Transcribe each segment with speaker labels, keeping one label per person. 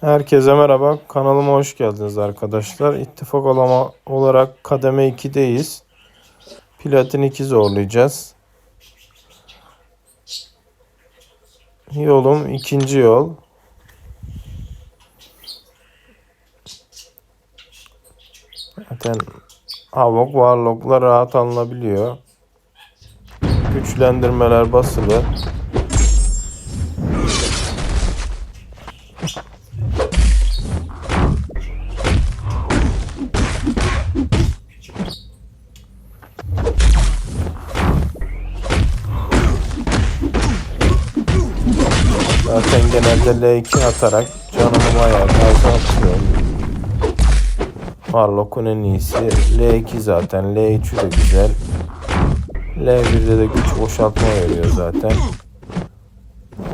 Speaker 1: Herkese merhaba. Kanalıma hoş geldiniz arkadaşlar. İttifak olama olarak kademe 2'deyiz. Platin 2 zorlayacağız. Yolum ikinci yol. Zaten Havok Warlock'la rahat alınabiliyor. Güçlendirmeler basılı. Zaten genelde L2 atarak canımı bayağı fazla atıyorum. Warlock'un en iyisi L2 zaten. L3'ü de güzel. L1'de de güç boşaltma veriyor zaten.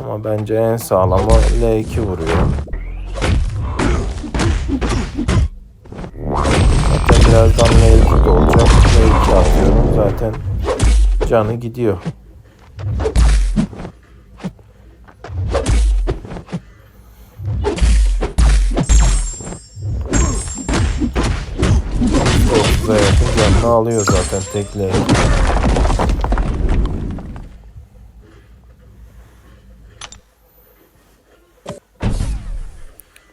Speaker 1: Ama bence en sağlamı L2 vuruyor. Zaten birazdan L2 de olacak. L2 atıyorum. Zaten canı gidiyor. %30'a yakın canını alıyor zaten tekle.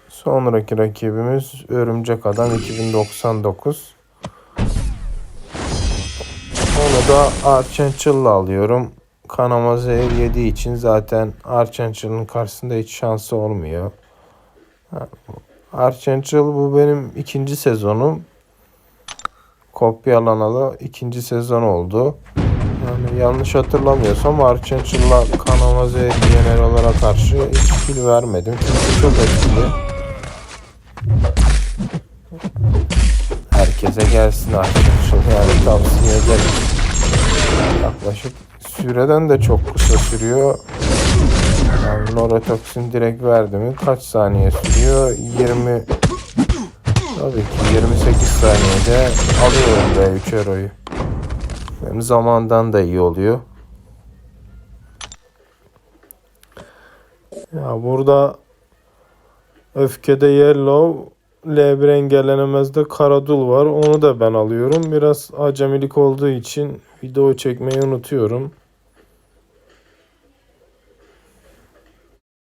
Speaker 1: Sonraki rakibimiz Örümcek Adam 2099. Onu da Archangel'la alıyorum. Kanama zehir yediği için zaten Archangel'ın karşısında hiç şansı olmuyor. Archangel bu benim ikinci sezonum. Kopyalanalı ikinci sezon oldu. Yani yanlış hatırlamıyorsam Archangel'la kanama zehir generalara karşı hiç kill vermedim. Çünkü çok etkili. Herkese gelsin Archangel yani tavsiye ederim. Yaklaşık süreden de çok kısa sürüyor. Yani Norotoksin direkt verdi mi kaç saniye sürüyor? 20 Tabii ki 28 saniyede alıyorum B3 Euro'yu. Hem zamandan da iyi oluyor. Ya burada Öfkede Yellow L1 engellenemezde Karadul var. Onu da ben alıyorum. Biraz acemilik olduğu için video çekmeyi unutuyorum.